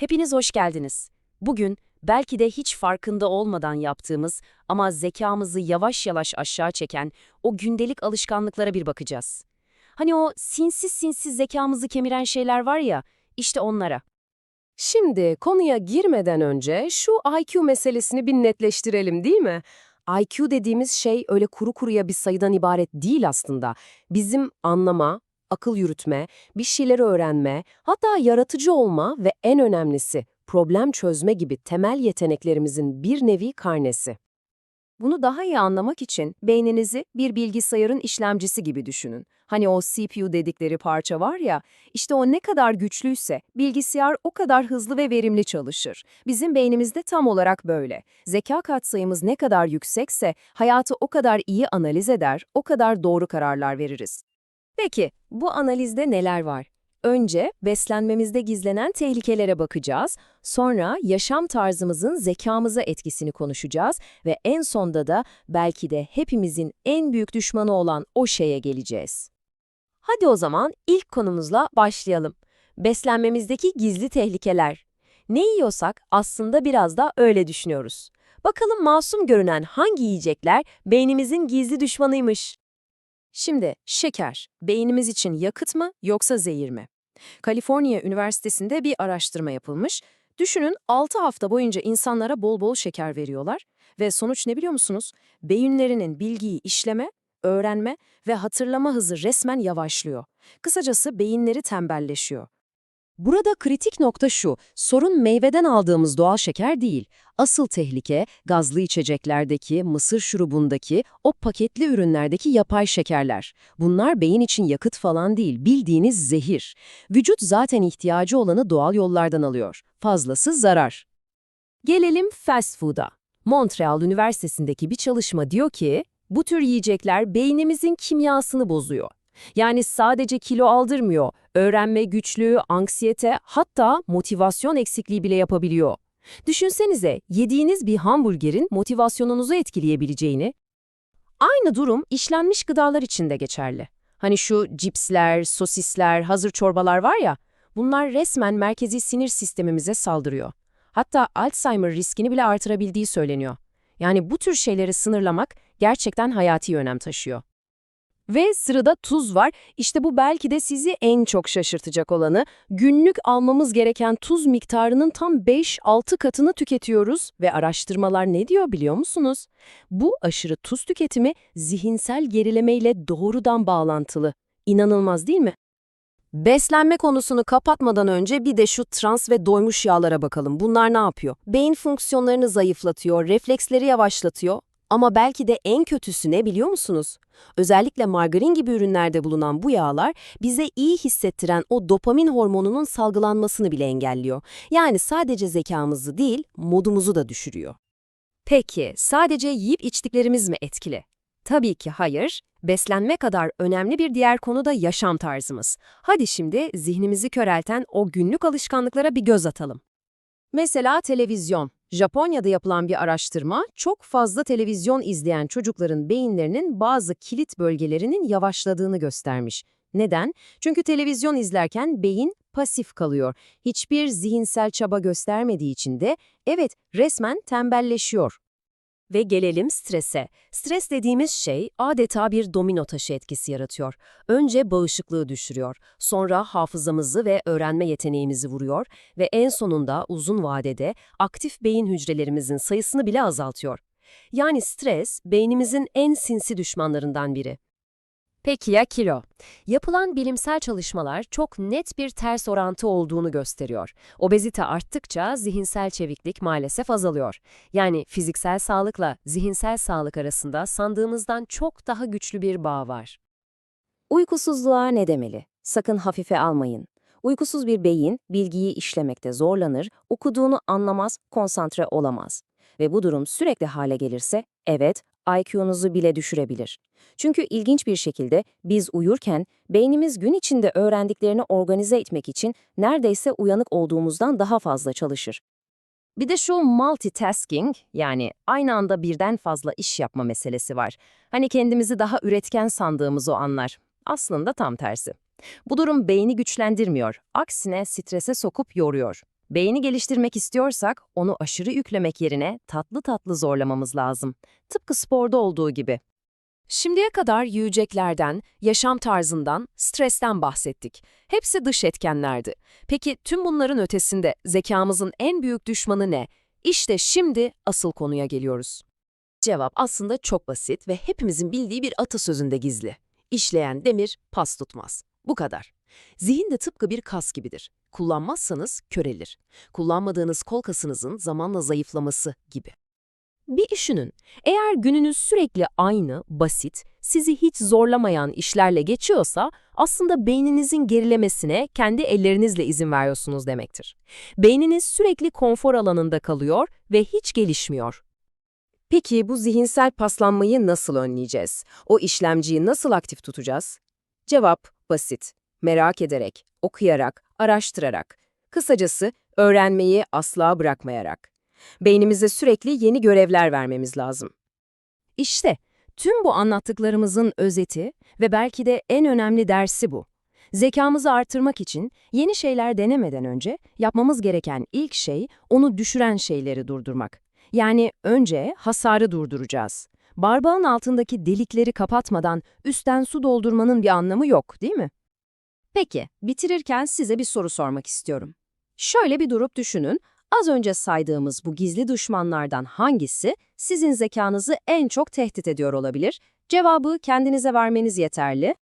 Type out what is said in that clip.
Hepiniz hoş geldiniz. Bugün belki de hiç farkında olmadan yaptığımız ama zekamızı yavaş yavaş aşağı çeken o gündelik alışkanlıklara bir bakacağız. Hani o sinsiz sinsiz zekamızı kemiren şeyler var ya, işte onlara. Şimdi konuya girmeden önce şu IQ meselesini bir netleştirelim değil mi? IQ dediğimiz şey öyle kuru kuruya bir sayıdan ibaret değil aslında. Bizim anlama, akıl yürütme, bir şeyleri öğrenme, hatta yaratıcı olma ve en önemlisi problem çözme gibi temel yeteneklerimizin bir nevi karnesi. Bunu daha iyi anlamak için beyninizi bir bilgisayarın işlemcisi gibi düşünün. Hani o CPU dedikleri parça var ya, işte o ne kadar güçlüyse bilgisayar o kadar hızlı ve verimli çalışır. Bizim beynimizde tam olarak böyle. Zeka katsayımız ne kadar yüksekse hayatı o kadar iyi analiz eder, o kadar doğru kararlar veririz. Peki, bu analizde neler var? Önce beslenmemizde gizlenen tehlikelere bakacağız, sonra yaşam tarzımızın zekamıza etkisini konuşacağız ve en sonda da belki de hepimizin en büyük düşmanı olan o şeye geleceğiz. Hadi o zaman ilk konumuzla başlayalım. Beslenmemizdeki gizli tehlikeler. Ne yiyorsak aslında biraz da öyle düşünüyoruz. Bakalım masum görünen hangi yiyecekler beynimizin gizli düşmanıymış? Şimdi şeker, beynimiz için yakıt mı yoksa zehir mi? Kaliforniya Üniversitesi'nde bir araştırma yapılmış. Düşünün 6 hafta boyunca insanlara bol bol şeker veriyorlar ve sonuç ne biliyor musunuz? Beyinlerinin bilgiyi işleme, öğrenme ve hatırlama hızı resmen yavaşlıyor. Kısacası beyinleri tembelleşiyor. Burada kritik nokta şu, sorun meyveden aldığımız doğal şeker değil. Asıl tehlike gazlı içeceklerdeki, mısır şurubundaki, o paketli ürünlerdeki yapay şekerler. Bunlar beyin için yakıt falan değil, bildiğiniz zehir. Vücut zaten ihtiyacı olanı doğal yollardan alıyor. Fazlası zarar. Gelelim fast food'a. Montreal Üniversitesi'ndeki bir çalışma diyor ki, bu tür yiyecekler beynimizin kimyasını bozuyor. Yani sadece kilo aldırmıyor, öğrenme güçlüğü, anksiyete, hatta motivasyon eksikliği bile yapabiliyor. Düşünsenize, yediğiniz bir hamburgerin motivasyonunuzu etkileyebileceğini. Aynı durum işlenmiş gıdalar için de geçerli. Hani şu cipsler, sosisler, hazır çorbalar var ya, bunlar resmen merkezi sinir sistemimize saldırıyor. Hatta Alzheimer riskini bile artırabildiği söyleniyor. Yani bu tür şeyleri sınırlamak gerçekten hayati önem taşıyor. Ve sırada tuz var. İşte bu belki de sizi en çok şaşırtacak olanı. Günlük almamız gereken tuz miktarının tam 5-6 katını tüketiyoruz ve araştırmalar ne diyor biliyor musunuz? Bu aşırı tuz tüketimi zihinsel gerilemeyle doğrudan bağlantılı. İnanılmaz değil mi? Beslenme konusunu kapatmadan önce bir de şu trans ve doymuş yağlara bakalım. Bunlar ne yapıyor? Beyin fonksiyonlarını zayıflatıyor, refleksleri yavaşlatıyor. Ama belki de en kötüsü ne biliyor musunuz? Özellikle margarin gibi ürünlerde bulunan bu yağlar bize iyi hissettiren o dopamin hormonunun salgılanmasını bile engelliyor. Yani sadece zekamızı değil, modumuzu da düşürüyor. Peki, sadece yiyip içtiklerimiz mi etkili? Tabii ki hayır. Beslenme kadar önemli bir diğer konu da yaşam tarzımız. Hadi şimdi zihnimizi körelten o günlük alışkanlıklara bir göz atalım. Mesela televizyon. Japonya'da yapılan bir araştırma, çok fazla televizyon izleyen çocukların beyinlerinin bazı kilit bölgelerinin yavaşladığını göstermiş. Neden? Çünkü televizyon izlerken beyin pasif kalıyor. Hiçbir zihinsel çaba göstermediği için de evet resmen tembelleşiyor. Ve gelelim strese. Stres dediğimiz şey adeta bir domino taşı etkisi yaratıyor. Önce bağışıklığı düşürüyor, sonra hafızamızı ve öğrenme yeteneğimizi vuruyor ve en sonunda uzun vadede aktif beyin hücrelerimizin sayısını bile azaltıyor. Yani stres beynimizin en sinsi düşmanlarından biri. Peki ya kilo? Yapılan bilimsel çalışmalar çok net bir ters orantı olduğunu gösteriyor. Obezite arttıkça zihinsel çeviklik maalesef azalıyor. Yani fiziksel sağlıkla zihinsel sağlık arasında sandığımızdan çok daha güçlü bir bağ var. Uykusuzluğa ne demeli? Sakın hafife almayın. Uykusuz bir beyin bilgiyi işlemekte zorlanır, okuduğunu anlamaz, konsantre olamaz. Ve bu durum sürekli hale gelirse, evet, IQ'nuzu bile düşürebilir. Çünkü ilginç bir şekilde biz uyurken beynimiz gün içinde öğrendiklerini organize etmek için neredeyse uyanık olduğumuzdan daha fazla çalışır. Bir de şu multitasking yani aynı anda birden fazla iş yapma meselesi var. Hani kendimizi daha üretken sandığımız o anlar. Aslında tam tersi. Bu durum beyni güçlendirmiyor, aksine strese sokup yoruyor. Beyni geliştirmek istiyorsak onu aşırı yüklemek yerine tatlı tatlı zorlamamız lazım. Tıpkı sporda olduğu gibi. Şimdiye kadar yiyeceklerden, yaşam tarzından, stresten bahsettik. Hepsi dış etkenlerdi. Peki tüm bunların ötesinde zekamızın en büyük düşmanı ne? İşte şimdi asıl konuya geliyoruz. Cevap aslında çok basit ve hepimizin bildiği bir atasözünde gizli. İşleyen demir pas tutmaz. Bu kadar. Zihin de tıpkı bir kas gibidir. Kullanmazsanız körelir. Kullanmadığınız kol kasınızın zamanla zayıflaması gibi. Bir düşünün. Eğer gününüz sürekli aynı, basit, sizi hiç zorlamayan işlerle geçiyorsa aslında beyninizin gerilemesine kendi ellerinizle izin veriyorsunuz demektir. Beyniniz sürekli konfor alanında kalıyor ve hiç gelişmiyor. Peki bu zihinsel paslanmayı nasıl önleyeceğiz? O işlemciyi nasıl aktif tutacağız? Cevap basit. Merak ederek, okuyarak, araştırarak. Kısacası öğrenmeyi asla bırakmayarak. Beynimize sürekli yeni görevler vermemiz lazım. İşte tüm bu anlattıklarımızın özeti ve belki de en önemli dersi bu. Zekamızı artırmak için yeni şeyler denemeden önce yapmamız gereken ilk şey onu düşüren şeyleri durdurmak. Yani önce hasarı durduracağız. Barbağın altındaki delikleri kapatmadan üstten su doldurmanın bir anlamı yok, değil mi? Peki, bitirirken size bir soru sormak istiyorum. Şöyle bir durup düşünün, az önce saydığımız bu gizli düşmanlardan hangisi sizin zekanızı en çok tehdit ediyor olabilir? Cevabı kendinize vermeniz yeterli.